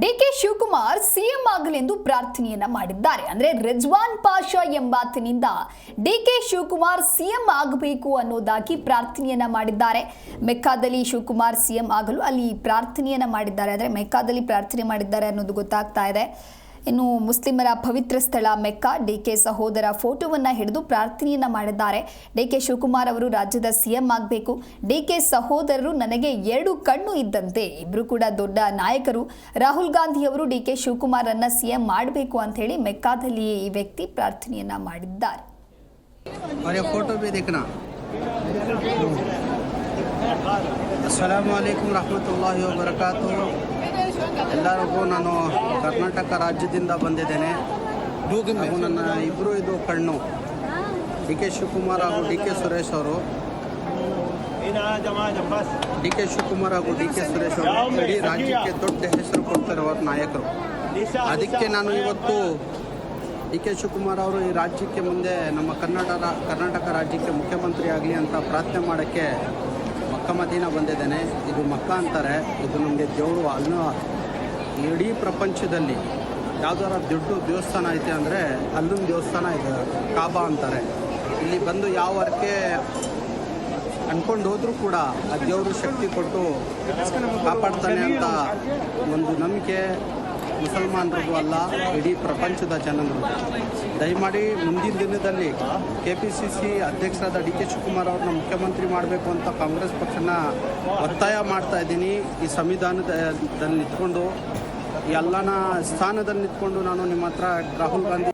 DK Shivakumar CM ಆಗಲೆಂದು ಪ್ರಾರ್ಥನೆಯನ್ನ ಮಾಡಿದ್ದಾರೆ. ಅಂದ್ರೆ ರಿಜ್ವಾನ್ ಪಾಷಾ ಎಂಬಾತನಿಂದ ಡಿಕೆ ಶಿವಕುಮಾರ್ ಸಿಎಂ ಆಗಬೇಕು ಅನ್ನೋದಾಗಿ ಪ್ರಾರ್ಥನೆಯನ್ನ ಮಾಡಿದ್ದಾರೆ. ಮೆಕ್ಕಾದಲ್ಲಿ ಶಿವಕುಮಾರ್ ಸಿಎಂ ಆಗಲು ಅಲ್ಲಿ ಪ್ರಾರ್ಥನೆಯನ್ನ ಮಾಡಿದ್ದಾರೆ. ಅಂದ್ರೆ ಮೆಕ್ಕಾದಲ್ಲಿ ಪ್ರಾರ್ಥನೆ ಮಾಡಿದ್ದಾರೆ ಅನ್ನೋದು ಗೊತ್ತಾಗ್ತಾ ಇದೆ. ಇನ್ನು ಮುಸ್ಲಿಮರ ಪವಿತ್ರ ಸ್ಥಳ ಮೆಕ್ಕಾ, ಡಿಕೆ ಸಹೋದರ ಫೋಟೋವನ್ನು ಹಿಡಿದು ಪ್ರಾರ್ಥನೆಯನ್ನು ಮಾಡಿದ್ದಾರೆ. ಡಿ ಕೆ ಶಿವಕುಮಾರ್ ಅವರು ರಾಜ್ಯದ ಸಿಎಂ ಆಗಬೇಕು. ಡಿಕೆ ಸಹೋದರರು ನನಗೆ ಎರಡು ಕಣ್ಣು ಇದ್ದಂತೆ. ಇಬ್ಬರು ಕೂಡ ದೊಡ್ಡ ನಾಯಕರು. ರಾಹುಲ್ ಗಾಂಧಿ ಅವರು ಡಿಕೆ ಅನ್ನ ಸಿಎಂ ಮಾಡಬೇಕು ಅಂತ ಹೇಳಿ ಮೆಕ್ಕಾದಲ್ಲಿ ಈ ವ್ಯಕ್ತಿ ಪ್ರಾರ್ಥನೆಯನ್ನ ಮಾಡಿದ್ದಾರೆ. ಎಲ್ಲರಿಗೂ ನಾನು ಕರ್ನಾಟಕ ರಾಜ್ಯದಿಂದ ಬಂದಿದ್ದೇನೆ. ಹಾಗೂ ನನ್ನ ಇಬ್ಬರು ಇದು ಕಣ್ಣು. ಡಿ ಕೆ ಶಿವಕುಮಾರ್ ಹಾಗೂ ಡಿ ಕೆ ಸುರೇಶ್ ಅವರು. ಡಿ ಕೆ ಶಿವಕುಮಾರ್ ಹಾಗೂ ಡಿ ಕೆ ಸುರೇಶ್ ಅವರು ಇಡೀ ರಾಜ್ಯಕ್ಕೆ ದೊಡ್ಡ ಹೆಸರು ಕೊಡ್ತಿರುವ ನಾಯಕರು. ಅದಕ್ಕೆ ನಾನು ಇವತ್ತು ಡಿ ಕೆ ಶಿವಕುಮಾರ್ ಅವರು ಈ ರಾಜ್ಯಕ್ಕೆ ಮುಂದೆ ನಮ್ಮ ಕನ್ನಡ ಕರ್ನಾಟಕ ರಾಜ್ಯಕ್ಕೆ ಮುಖ್ಯಮಂತ್ರಿ ಆಗಲಿ ಅಂತ ಪ್ರಾರ್ಥನೆ ಮಾಡೋಕ್ಕೆ ಮಕ್ಕ ಮದೀನ ಬಂದಿದ್ದೇನೆ. ಇದು ಮಕ್ಕ ಅಂತಾರೆ. ಇದು ನಮಗೆ ದೇವರು ಅಲ್ಲೂ ಇಡೀ ಪ್ರಪಂಚದಲ್ಲಿ ಯಾವ್ದಾರ ದೊಡ್ಡ ದೇವಸ್ಥಾನ ಐತೆ ಅಂದರೆ ಅಲ್ಲೊಂದು ದೇವಸ್ಥಾನ ಇದೆ, ಕಾಬಾ ಅಂತಾರೆ. ಇಲ್ಲಿ ಬಂದು ಯಾವ ವರ್ಕೆ ಅನ್ಕೊಂಡು ಹೋದರೂ ಕೂಡ ಆ ದೇವರು ಶಕ್ತಿ ಕೊಟ್ಟು ಕಾಪಾಡ್ತಾನೆ ಅಂತ ಒಂದು ನಂಬಿಕೆ ಮುಸಲ್ಮಾನರಿಗೂ ಅಲ್ಲ, ಇಡೀ ಪ್ರಪಂಚದ ಜನರು ದಯಮಾಡಿ ಮುಂದಿನ ದಿನದಲ್ಲಿ ಕೆ ಪಿ ಸಿ ಸಿ ಅಧ್ಯಕ್ಷರಾದ ಡಿ ಕೆ ಶಿವಕುಮಾರ್ ಅವ್ರನ್ನ ಮುಖ್ಯಮಂತ್ರಿ ಮಾಡಬೇಕು ಅಂತ ಕಾಂಗ್ರೆಸ್ ಪಕ್ಷನ ಒತ್ತಾಯ ಮಾಡ್ತಾ ಇದ್ದೀನಿ. ಈ ಸಂವಿಧಾನದಲ್ಲಿ ನಿಂತ್ಕೊಂಡು ಈ ಅಲ್ಲನ ಸ್ಥಾನದಲ್ಲಿ ನಿಂತ್ಕೊಂಡು ನಾನು ನಿಮ್ಮ ಹತ್ರ ರಾಹುಲ್ ಗಾಂಧಿ